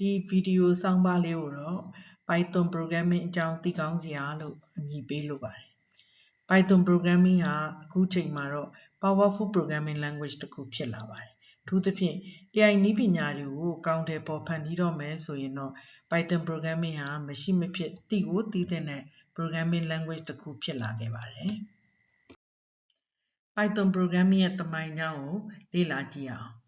ဒီဗီဒီယိုဆောင်းပါးလေးကိုတော့ Python programming အကြောင်းသိကောင်းစရာလို့အမည်ပေးလိုပါတယ် Python programming ဟာအခုချိန်မှာတော့ powerful programming language တစ်ခုဖြစ်လာပါတယ်အထူးသဖြင့် AI နည်းပညာတွေကိုကောင်းတယ်ပေါ်ဖန်တီးတော့မယ်ဆိုရင်တော့ Python programming ဟာမရှိမဖြစ်သိကိုသိတဲ့ programming language တစ်ခုဖြစ်လာခဲ့ပါတယ် Python programming ရဲ့သမိုင်းကြောင်းကိုလေ့လာကြည့်အောင်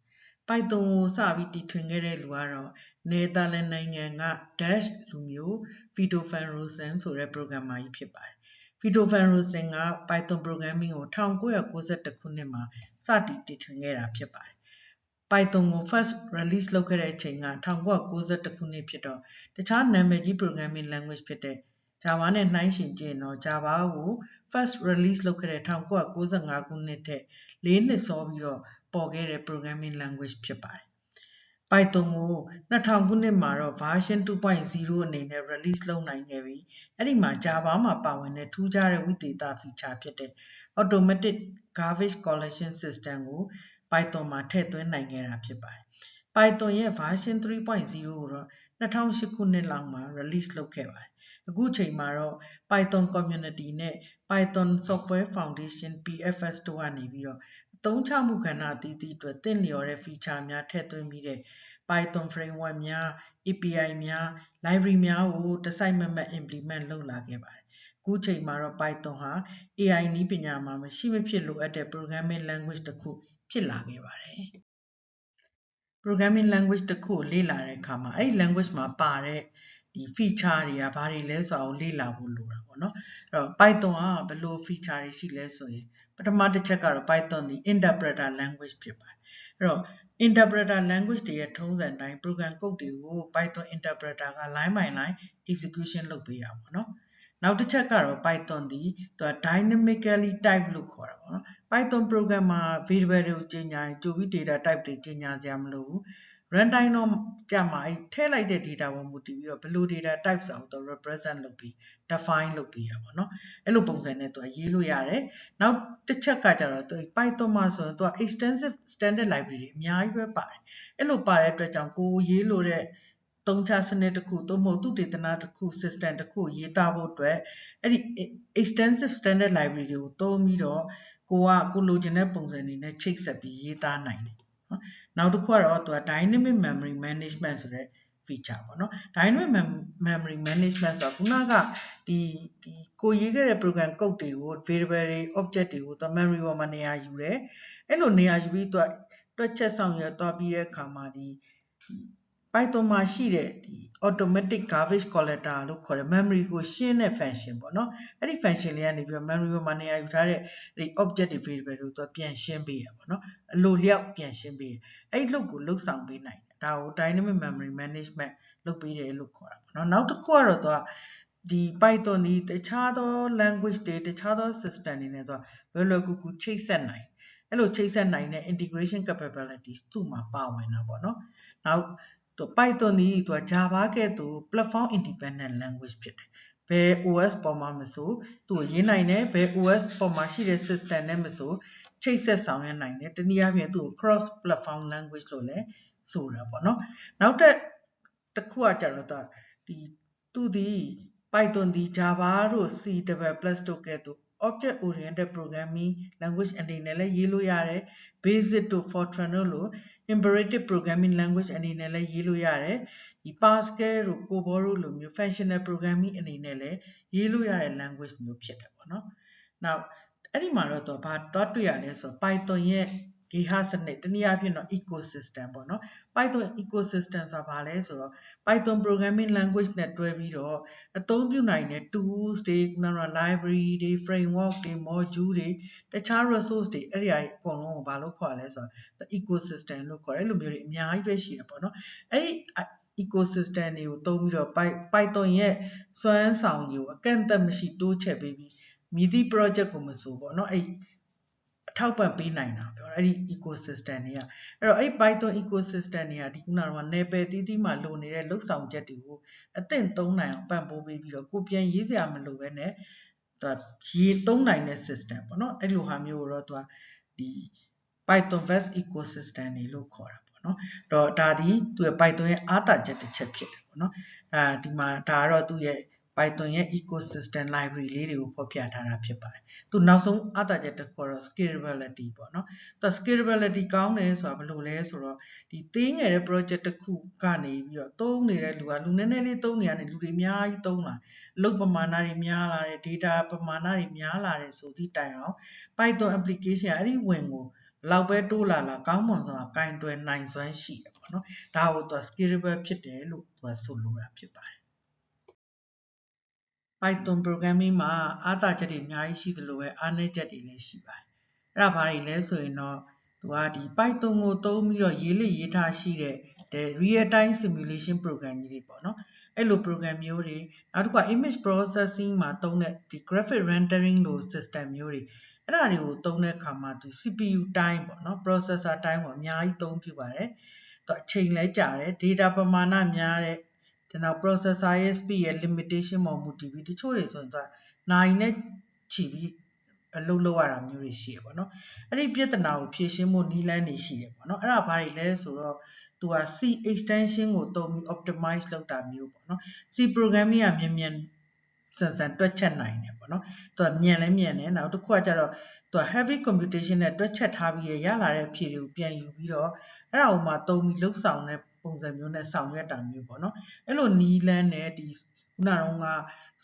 Python ကိုစပြီးတည်ထွင်ခဲ့တဲ့လူကတော့ Netherlands နိုင်ငံက Dutch လူမျိုး Vito van Rossum ဆိုတဲ့ programmer ကြီးဖြစ်ပါတယ်။ Vito van Rossum က Python programming ကို1991ခုနှစ်မှာစတင်တည်ထွင်ခဲ့တာဖြစ်ပါတယ်။ Python ကို first release လုပ်ခဲ့တဲ့အချိန်က 1991ခုနှစ်ဖြစ်တော့ တခြားနာမည်ကြီး programming language ဖြစ်တဲ့ Java နဲ့ နှိုင်းယှဉ်ကြည့်ရင်တော့ Java ကို first release လုပ်ခဲ့တဲ့ 1995 ခုနှစ်ထက် ၄ နှစ်စောပြီးတော့ ပေါ်ခဲ့တဲ့ programming language ဖြစ်ပါတယ်။ Python ကို2000ခုနှစ်မှာတော့ version 2.0 အနေနဲ့ release လုပ်နိုင်ခဲ့ပြီးအဲ့ဒီမှာ Java မှာပါဝင်တဲ့ ထူးခြားတဲ့ဝိသေသ feature ဖြစ်တဲ့ automatic garbage collection system ကို Python မှာထည့်သွင်းနိုင်ခဲ့တာဖြစ်ပါတယ်။ Python ရဲ့ version 3.0 ကိုတော့ 2008 ခုနှစ်လောက်မှာ release လုပ်ခဲ့ပါတယ်။အခုချိန်မှာတော့ Python community နဲ့ Python Software Foundation PFS တို့ကနေပြီးတော့အ သုံးချမှုကဏ္ဍအသီးသီးအတွက်သင့်လျော်တဲ့ feature များထည့်သွင်းပြီးတဲ့ Python framework များ API များ library များကိုတစိုက်မတ်မတ် implement လုပ်လာခဲ့ပါတယ်။အခုချိန်မှာတော့ Python ဟာ AI နည်းပညာမှာမရှိမဖြစ်လိုအပ်တဲ့ programming language တစ်ခုဖြစ်လာခဲ့ပါတယ်။ programming language တစ်ခုကိုလေ့လာတဲ့အခါမှာအဲ့ဒီ language မှာပါတဲ့ ဒီ feature တွေကဘာတွေလဲဆိုတာကိုလေ့လာဖို့လိုတာပေါ့နော်အဲ့တော့ Python ကဘယ်လို feature တွေရှိလဲဆိုရင်ပထမတစ်ချက်ကတော့ Python ဒီ interpreter language ဖြစ်ပါတယ်အဲ့တော့ interpreter language တွေရဲ့ထုံးစံအတိုင်း program code တွေကို Python interpreter က line by line execution လုပ်ပေးတာပေါ့နော်နောက်တစ်ချက်ကတော့ Python ဒီသူက dynamically type လို့ခေါ်တာပေါ့နော် Python program မှာ variable တွေကိုကြီးညာရင်ကြိုပြီး data type တွေကြီးညာစရာမလိုဘူး runtime တော့ကြာမှာအဲ့ထည့်လိုက်တဲ့ data ပေါ်မူတည်ပြီးတော့ဘယ်လို data type ဆိုတာကိုသူ represent လုပ်ပြီး define လုပ်ပေးတာပေါ့နော်အဲ့လိုပုံစံနဲ့သူကရေးလို့ရတယ်နောက်တစ်ချက်ကကြတော့သူ Python မှာဆိုရင်သူက extensive standard library တွေအများကြီးပဲပါတယ်အဲ့လိုပါတဲ့အတွက်ကြောင့်ကိုရေးလို့တဲ့သုံးချစနစ်တစ်ခုသို့မဟုတ်သူတေသနတစ်ခု system တစ်ခုရေးသားဖို့အတွက်အဲ့ဒီ extensive standard library တွေကိုသုံးပြီးတော့ကိုကကိုလိုချင်တဲ့ပုံစံတွေနဲ့ချိတ်ဆက်ပြီးရေးသားနိုင်တယ် နော်နောက်တစ်ခုကတော့သူက dynamic memory management ဆိုတဲ့ feature ပေါ့နော် dynamic memory management ဆိုတာခုနကဒီဒီကိုရေးခဲ့တဲ့ program code တွေကို variable တွေ object တွေကိုသူ memory ပေါ်မှာနေရာယူတယ်အဲ့လိုနေရာယူပြီးသူကတွက်ချက်ဆောင်ရွက်သွားပြီးတဲ့အခါမှာဒီ Python မှာရှိတဲ့ဒီ automatic garbage collector လို့ခေါ်တဲ့ memory ကိုရှင်းတဲ့ function ပေါ့နော်အဲ့ဒီ function လေးကနေပြီးတော့ memory ပေါ်မှာနေရာယူထားတဲ့ဒီ object တွေ variable တွေကိုသူပြန်ရှင်းပေးရပေါ့နော်အလိုလျောက်ပြန်ရှင်းပေးရအဲ့ဒီလုပ်ကိုလှုပ်ဆောင်ပေးနိုင်တယ်ဒါကို dynamic memory management လုပ်ပေးတယ်လို့ခေါ်တာပေါ့နော်နောက်တစ်ခုကတော့သူကဒီ Python ဒီတခြားသော language တွေတခြားသော system တွေနဲ့သူကလွယ်လွယ်ကူကူချိတ်ဆက်နိုင်အဲ့လိုချိတ်ဆက်နိုင်တဲ့ integration capabilities သူ့မှာပါဝင်တာပေါ့နော်နောက် သူ Python ဒီသူက Java ကဲ့သို့ platform independent language ဖြစ်တယ်ဘယ် OS ပေါ်မှာမဆိုသူ့ကိုရေးနိုင်တယ်ဘယ် OS ပေါ်မှာရှိတဲ့ system နဲ့မဆိုချိတ်ဆက်ဆောင်ရွက်နိုင်တယ်တနည်းအားဖြင့်သူ့ကို cross platform language လို့လည်းဆိုတာပေါ့နော်နောက်တစ်တစ်ခုကကြတော့သူဒီသူဒီ Python ဒီ Java တို့ C++ တို့ကဲ့သို့ object oriented programming language အနေနဲ့လည်းရေးလို့ရတယ် basic တို့ fortran တို့လို imperative programming language အနေနဲ့လည်းရေးလို့ရတယ်ဒီ pascal တို့ cobol တို့လိုမျိုး functional programming အနေနဲ့လည်းရေးလို့ရတဲ့ language မျိုးဖြစ်တယ်ပေါ့နော်နောက်အဲ့ဒီမှာတော့သူဘာသွားတွေ့ရလဲဆိုတော့ Python ရဲ့ ဂေဟစနစ်တနည်းအားဖြင့်တော့ ecosystem ပေါ့နော် Python ecosystem ဆိုတာဘာလဲဆိုတော့ Python programming language နဲ့တွဲပြီးတော့အသုံးပြုနိုင်တဲ့ tools တွေနောက်တော့ library တွေ framework တွေ module တွေတခြား resource တွေအဲ့ဒီအအကုန်လုံးကိုဘာလို့ခေါ်လဲဆိုတော့ ecosystem လို့ခေါ်တယ်အဲ့လိုမျိုးတွေအများကြီးပဲရှိတယ်ပေါ့နော်အဲ့ဒီ ecosystem တွေကိုသုံးပြီးတော့ Python ရဲ့စွမ်းဆောင်ရည်ကိုအကန့်အသတ်မရှိတိုးချဲ့ပေးပြီးမြည်သည့် project ကိုမဆိုပေါ့နော်အဲ့ အထောက်ပံ့ပေးနိုင်တာပြောအဲ့ဒီ ecosystem တွေကအဲ့တော့အဲ့ Python ecosystem တွေကဒီခုနကနယ်ပယ်တီးတီးမှာလိုနေတဲ့လှုပ်ဆောင်ချက်တွေကိုအသင့်သုံးနိုင်အောင်ပံ့ပိုးပေးပြီးတော့ကိုပြန်ရေးစရာမလိုပဲနဲ့သူရေးသုံးနိုင်တဲ့ system ပေါ့နော်အဲ့လိုဟာမျိုးကိုတော့သူကဒီ Python vast ecosystem တွေလို့ခေါ်တာပေါ့ပေါ့နော်အဲ့တော့ဒါဒီသူရဲ့ Python ရဲ့အားသာချက်တစ်ချက်ဖြစ်တယ်ပေါ့နော်အဲဒီမှာဒါကတော့သူ့ရဲ့ Python ရဲ့ ecosystem library လေးတွေကိုဖော်ပြထားတာဖြစ်ပါတယ်။သူနောက်ဆုံးအသာချက်တစ်ခုတော့ scalability ပေါ့နော်။သူ scalability ကောင်းတယ်ဆိုတာဘယ်လိုလဲဆိုတော့ဒီသေးငယ်တဲ့ project တစ်ခုကနေပြီးတော့သုံးနေတဲ့လူကလူနည်းနည်းလေးသုံးနေရတယ်လူတွေအများကြီးသုံးလာအလုပ်ပမာဏတွေများလာတယ် data ပမာဏတွေများလာတယ်ဆိုသည့်တိုင်အောင် Python application အဲ့ဒီဝင်ကိုလောက်ပဲတိုးလာလာကောင်းမွန်စွာကင်တွယ်နိုင်စွမ်းရှိတယ်ပေါ့နော်။ဒါကိုသူ scalable ဖြစ်တယ်လို့သူကဆိုလိုတာဖြစ်ပါတယ် Python programming မှာအားသာချက်တွေအများကြီးရှိသလိုပဲအားနည်းချက်တွေလည်းရှိပါတယ်။အဲ့ဒါဘာတွေလဲဆိုရင်တော့သူကဒီ Python ကိုသုံးပြီးတော့ရေးလေရေးထားရှိတဲ့ real time simulation program ကြီးတွေပေါ့နော်။အဲ့လို program မျိုးတွေနောက်တစ်ခုက image processing မှာသုံးတဲ့ဒီ graphic rendering လို system မျိုးတွေအဲ့ဒါတွေကိုသုံးတဲ့အခါမှာသူ CPU time ပေါ့နော် processor time ကိုအများကြီးသုံးပြပါတယ်။သူအချိန်လဲကြာတယ် data ပမာဏများတဲ့ ဒီနောက် processor ရဲ့ speed ရဲ့ limitation ပေါ်မူတည်ပြီးတချို့တွေဆိုရင်သူကနိုင်နဲ့ချီပြီးအလုပ်လုပ်ရတာမျိုးတွေရှိရပေါ့နော်အဲ့ဒီပြဿနာကိုဖြေရှင်းဖို့နည်းလမ်းတွေရှိရပေါ့နော်အဲ့ဒါဘာတွေလဲဆိုတော့သူက C extension ကိုသုံးပြီး optimize လုပ်တာမျိုးပေါ့နော် C programming ကမြန်မြန်စံစံတွက်ချက်နိုင်တယ်ပေါ့နော်သူကမြန်လဲမြန်တယ်နောက်တစ်ခုကကျတော့သူက heavy computation နဲ့တွက်ချက်ထားပြီးရလာတဲ့အဖြေတွေကိုပြန်ယူပြီးတော့အဲ့ဒါကိုမှသုံးပြီးလှုပ်ဆောင်တဲ့ ပုံစံမျိုးနဲ့ဆောင်ရွက်တာမျိုးပေါ့နော်အဲ့လိုနီးလန်းနဲ့ဒီခုနကတော့က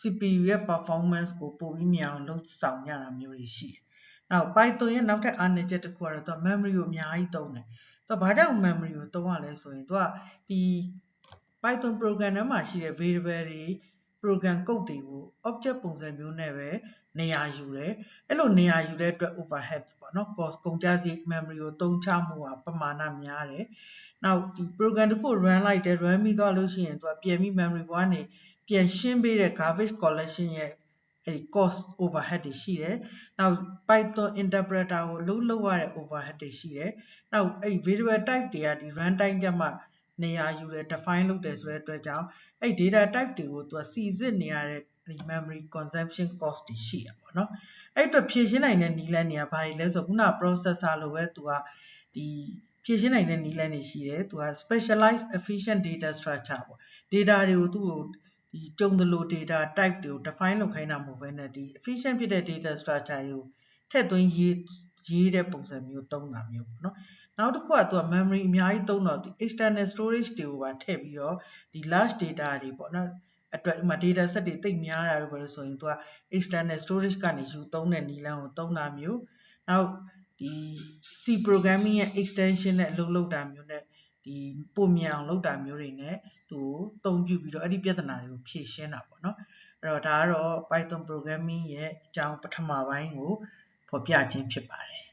CPU ရဲ့ performance ကိုပိုပြီးမြန်အောင်လုပ်ဆောင်ရတာမျိုးတွေရှိတယ်။နောက် Python ရဲ့နောက်ထပ်အားနည်းချက်တစ်ခုကတော့သူက memory ကိုအများကြီးသုံးတယ်။သူကဘာကြောင့် memory ကိုသုံးရလဲဆိုရင်သူကဒီ Python program ထဲမှာရှိတဲ့ variable တွေ program code တွေကို object ပုံစံမျိုးနဲ့ပဲ နေရာယူတယ်။အဲ့လိုနေရာယူတဲ့အတွက် overhead ပေါ့နော် cost ကုန်ကျစရိတ် memory ကိုသုံးချမှုဟာပမာဏများတယ်။နောက်ဒီ program တစ်ခု run လိုက်တယ် run ပြီးသွားလို့ရှိရင်သူကပြန်ပြီး memory ဘဝကနေပြန်ရှင်းပေးတဲ့ garbage collection ရဲ့အဲဒီ cost overhead တွေရှိတယ်။နောက် Python interpreter ကိုလုံးလုံးရတဲ့ overhead တွေရှိတယ်။နောက်အဲဒီ variable type တွေကဒီ run time ကြမှာနေရာယူတယ် define လုပ်တယ်ဆိုတဲ့အတွက်ကြောင့်အဲ့ data type တွေကိုသူကစီစစ်နေရတဲ့ memory consumption cost တွေရှိရပါတော့။အဲ့အတွက်ဖြည့်ရှင်းနိုင်တဲ့နည်းလမ်းတွေကဘာတွေလဲဆိုခုန processor လိုပဲသူကဒီဖြည့်ရှင်းနိုင်တဲ့နည်းလမ်းတွေရှိတယ်။သူက specialized efficient data structure ပေါ့။ data တွေကိုသူ့ကိုဒီကြုံသလို data type တွေကို define လုပ်ခိုင်းတာမဟုတ်ဘဲနဲ့ဒီ efficient ဖြစ်တဲ့ data structure တွေကိုထည့်သွင်းရေးရေးတဲ့ပုံစံမျိုးသုံးတာမျိုးပေါ့နော်နောက်တစ်ခုကသူက memory အများကြီးသုံးတော့ဒီ external storage တွေကိုပါထည့်ပြီးတော့ဒီ large data တွေပေါ့နော် အတွက်ဒီမှာ data set တွေတိတ်များတာလို့ပြောလို့ဆိုရင်သူက external storage ကနေယူသုံးတဲ့နည်းလမ်းကိုသုံးတာမျိုးနောက်ဒီ C programming ရဲ့ extension နဲ့အလုပ်လုပ်တာမျိုးနဲ့ဒီပုံမြန်အောင်လုပ်တာမျိုးတွေနဲ့သူ့ကိုတုံ့ပြုပြီးတော့အဲ့ဒီပြဿနာတွေကိုဖြေရှင်းတာပေါ့နော်အဲ့တော့ဒါကတော့ Python programming ရဲ့အကြောင်းပထမပိုင်းကိုဖော်ပြခြင်းဖြစ်ပါတယ်